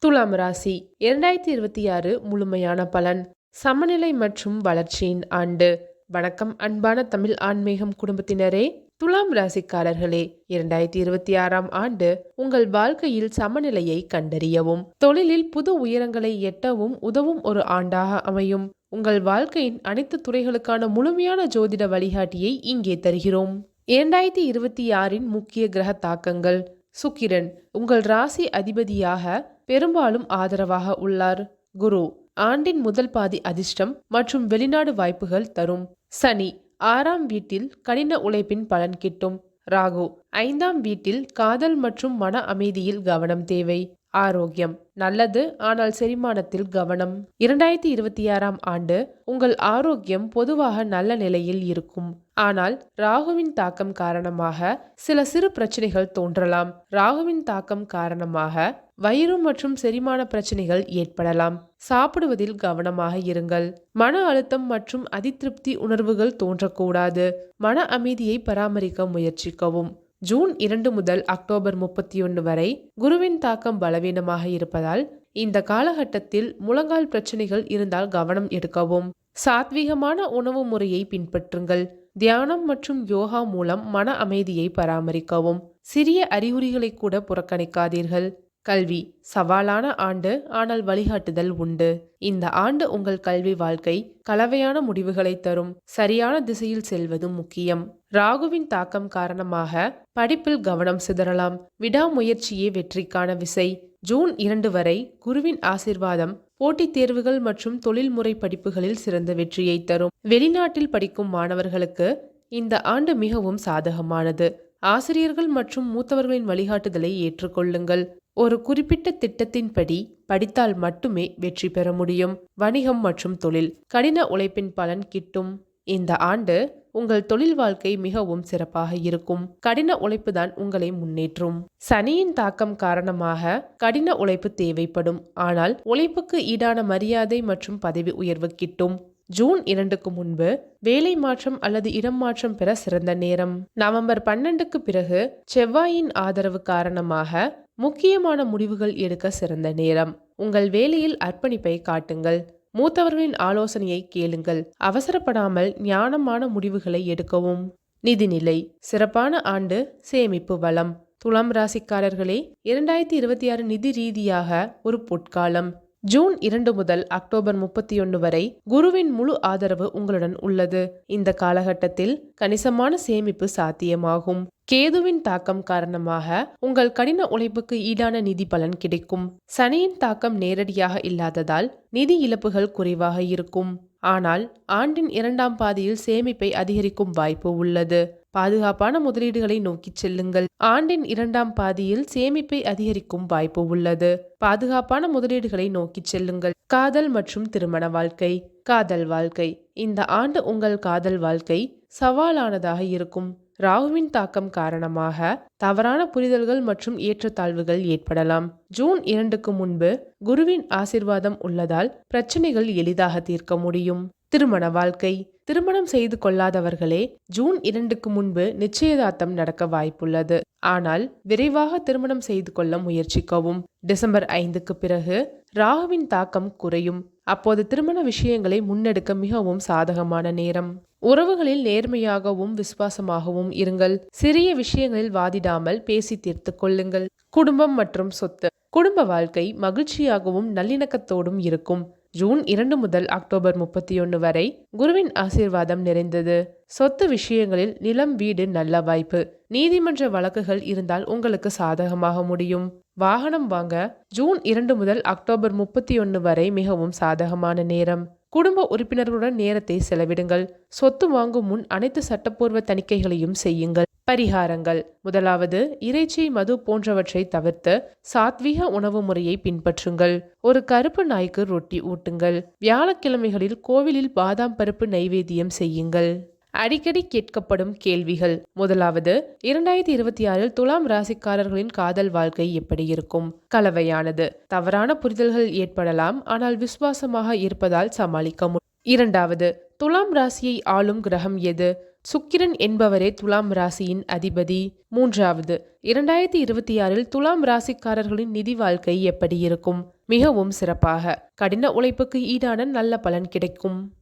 துலாம் ராசி இரண்டாயிரத்தி இருபத்தி ஆறு முழுமையான பலன். சமநிலை மற்றும் வளர்ச்சியின் ஆண்டு. வணக்கம் அன்பான தமிழ் ஆன்மீகம் குடும்பத்தினரே. துலாம் ராசிக்காரர்களே இரண்டாயிரத்தி இருபத்தி ஆறாம் ஆண்டு உங்கள் வாழ்க்கையில் சமநிலையை கண்டறியவும் தொழிலில் புது உயரங்களை எட்டவும் உதவும் ஒரு ஆண்டாக அமையும். உங்கள் வாழ்க்கையின் அனைத்து துறைகளுக்கான முழுமையான ஜோதிட வழிகாட்டியை இங்கே தருகிறோம். இரண்டாயிரத்தி இருபத்தி ஆறின் முக்கிய கிரக தாக்கங்கள். சுக்கிரன் உங்கள் ராசி அதிபதியாக பெரும்பாலும் ஆதரவாக உள்ளார். குரு ஆண்டின் முதல் பாதி அதிர்ஷ்டம் மற்றும் வெளிநாடு வாய்ப்புகள் தரும். சனி ஆறாம் வீட்டில் கடின உழைப்பின் பலன் கிட்டும். ராகு ஐந்தாம் வீட்டில் காதல் மற்றும் மன அமைதியில் கவனம் தேவை. ஆரோக்கியம். நல்லது ஆனால் செரிமானத்தில் கவனம். இரண்டாயிரத்தி இருபத்தி ஆறாம் ஆண்டு உங்கள் ஆரோக்கியம் பொதுவாக நல்ல நிலையில் இருக்கும். ஆனால் ராகுவின் தாக்கம் காரணமாக சில சிறு பிரச்சனைகள் தோன்றலாம். ராகுவின் தாக்கம் காரணமாக வயிறு மற்றும் செரிமான பிரச்சனைகள் ஏற்படலாம். சாப்பிடுவதில் கவனமாக இருங்கள். மன அழுத்தம் மற்றும் அதிருப்தி உணர்வுகள் தோன்றக்கூடாது. மன அமைதியை பராமரிக்க முயற்சிக்கவும். ஜூன் இரண்டு முதல் அக்டோபர் முப்பத்தி ஒன்று வரை குருவின் தாக்கம் பலவீனமாக இருப்பதால் இந்த காலகட்டத்தில் முழங்கால் பிரச்சனைகள் இருந்தால் கவனம் எடுக்கவும். சாத்வீகமான உணவு முறையை பின்பற்றுங்கள். தியானம் மற்றும் யோகா மூலம் மன அமைதியை பராமரிக்கவும். சிறிய அறிகுறிகளை கூட புறக்கணிக்காதீர்கள். கல்வி சவாலான ஆண்டு ஆனால் வழிகாட்டுதல் உண்டு. இந்த ஆண்டு உங்கள் கல்வி வாழ்க்கை கலவையான முடிவுகளை தரும். சரியான திசையில் செல்வது முக்கியம். ராகுவின் தாக்கம் காரணமாக படிப்பில் கவனம் சிதறலாம். விடாமுயற்சியே வெற்றிக்கான விசை. ஜூன் இரண்டு வரை குருவின் ஆசிர்வாதம் போட்டித் தேர்வுகள் மற்றும் தொழில்முறை படிப்புகளில் சிறந்த வெற்றியை தரும். வெளிநாட்டில் படிக்கும் மாணவர்களுக்கு இந்த ஆண்டு மிகவும் சாதகமானது. ஆசிரியர்கள் மற்றும் மூத்தவர்களின் வழிகாட்டுதலை ஏற்றுக்கொள்ளுங்கள். ஒரு குறிப்பிட்ட திட்டத்தின்படி படித்தால் மட்டுமே வெற்றி பெற முடியும். வணிகம் மற்றும் தொழில். கடின உழைப்பின் பலன் கிட்டும். இந்த ஆண்டு உங்கள் தொழில் வாழ்க்கை மிகவும் சிறப்பாக இருக்கும். கடின உழைப்பு தான் உங்களை முன்னேற்றும். சனியின் தாக்கம் காரணமாக கடின உழைப்பு தேவைப்படும். ஆனால் உழைப்புக்கு ஈடான மரியாதை மற்றும் பதவி உயர்வு கிட்டும். ஜூன் இரண்டுக்கு முன்பு வேலை மாற்றம் அல்லது இடம் மாற்றம் பெற சிறந்த நேரம். நவம்பர் பன்னெண்டுக்கு பிறகு செவ்வாயின் ஆதரவு காரணமாக முக்கியமான முடிவுகள் எடுக்க சிறந்த நேரம். உங்கள் வேலையில் அர்ப்பணிப்பை காட்டுங்கள். மூத்தவர்களின் ஆலோசனையை கேளுங்கள். அவசரப்படாமல் ஞானமான முடிவுகளை எடுக்கவும். நிதிநிலை சிறப்பான ஆண்டு சேமிப்பு வளம். துலாம் ராசிக்காரர்களே இரண்டாயிரத்தி இருபத்தி ஆறு நிதி ரீதியாக ஒரு பொற்காலம். ஜூன் இரண்டு முதல் அக்டோபர் முப்பத்தி ஒன்று வரை குருவின் முழு ஆதரவு உங்களுடன் உள்ளது. இந்த காலகட்டத்தில் கணிசமான சேமிப்பு சாத்தியமாகும். கேதுவின் தாக்கம் காரணமாக உங்கள் கடின உழைப்புக்கு ஈடான நிதி பலன் கிடைக்கும். சனியின் தாக்கம் நேரடியாக இல்லாததால் நிதி இழப்புகள் குறைவாக இருக்கும். ஆனால் ஆண்டின் இரண்டாம் பாதியில் சேமிப்பை அதிகரிக்கும் வாய்ப்பு உள்ளது. பாதுகாப்பான முதலீடுகளை நோக்கிச் செல்லுங்கள். ஆண்டின் இரண்டாம் பாதியில் சேமிப்பை அதிகரிக்கும் வாய்ப்பு உள்ளது. பாதுகாப்பான முதலீடுகளை நோக்கிச் செல்லுங்கள். காதல் மற்றும் திருமண வாழ்க்கை. காதல் வாழ்க்கை. இந்த ஆண்டு உங்கள் காதல் வாழ்க்கை சவாலானதாக இருக்கும். ராகுவின் தாக்கம் காரணமாக தவறான புரிதல்கள் மற்றும் ஏற்றத்தாழ்வுகள் ஏற்படலாம். ஜூன் இரண்டுக்கு முன்பு குருவின் ஆசிர்வாதம் உள்ளதால் பிரச்சனைகள் எளிதாக தீர்க்க முடியும். திருமண வாழ்க்கை. திருமணம் செய்து கொள்ளாதவர்களே ஜூன் இரண்டுக்கு முன்பு நிச்சயதார்த்தம் நடக்க வாய்ப்புள்ளது. ஆனால் விரைவாக திருமணம் செய்து கொள்ள முயற்சிக்கவும். டிசம்பர் ஐந்துக்கு பிறகு ராகுவின் தாக்கம் குறையும். அப்போது திருமண விஷயங்களை முன்னெடுக்க மிகவும் சாதகமான நேரம். உறவுகளில் நேர்மையாகவும் விசுவாசமாகவும் இருங்கள். சிறிய விஷயங்களில் வாதிடாமல் பேசி தீர்த்து கொள்ளுங்கள். குடும்பம் மற்றும் சொத்து. குடும்ப வாழ்க்கை மகிழ்ச்சியாகவும் நல்லிணக்கத்தோடும் இருக்கும். ஜூன் இரண்டு முதல் அக்டோபர் முப்பத்தி ஒன்று வரை குருவின் ஆசீர்வாதம் நிறைந்தது. சொத்து விஷயங்களில் நிலம் வீடு நல்ல வாய்ப்பு. நீதிமன்ற வழக்குகள் இருந்தால் உங்களுக்கு சாதகமாக முடியும். வாகனம் வாங்க ஜூன் இரண்டு முதல் அக்டோபர் முப்பத்தி ஒன்று வரை மிகவும் சாதகமான நேரம். குடும்ப உறுப்பினர்களுடன் நேரத்தை செலவிடுங்கள். சொத்து வாங்கும் முன் அனைத்து சட்டப்பூர்வ தணிக்கைகளையும் செய்யுங்கள். பரிகாரங்கள். முதலாவது இறைச்சி மது போன்றவற்றை தவிர்த்து சாத்வீக உணவு முறையை பின்பற்றுங்கள். ஒரு கருப்பு நாய்க்கு ரொட்டி ஊட்டுங்கள். வியாழக்கிழமைகளில் கோவிலில் பாதாம் பருப்பு நைவேத்தியம் செய்யுங்கள். அடிக்கடி கேட்கப்படும் கேள்விகள். முதலாவது இரண்டாயிரத்தி இருபத்தி ஆறில் துலாம் ராசிக்காரர்களின் காதல் வாழ்க்கை எப்படி இருக்கும்? கலவையானது. தவறான புரிதல்கள் ஏற்படலாம் ஆனால் விசுவாசமாக இருப்பதால் சமாளிக்க முடியும். இரண்டாவது துலாம் ராசியை ஆளும் கிரகம் எது? சுக்கிரன் என்பவரே துலாம் ராசியின் அதிபதி. மூன்றாவது இரண்டாயிரத்தி இருபத்தி ஆறில் துலாம் ராசிக்காரர்களின் நிதி வாழ்க்கை எப்படி இருக்கும்? மிகவும் சிறப்பாக. கடின உழைப்புக்கு ஈடான நல்ல பலன் கிடைக்கும்.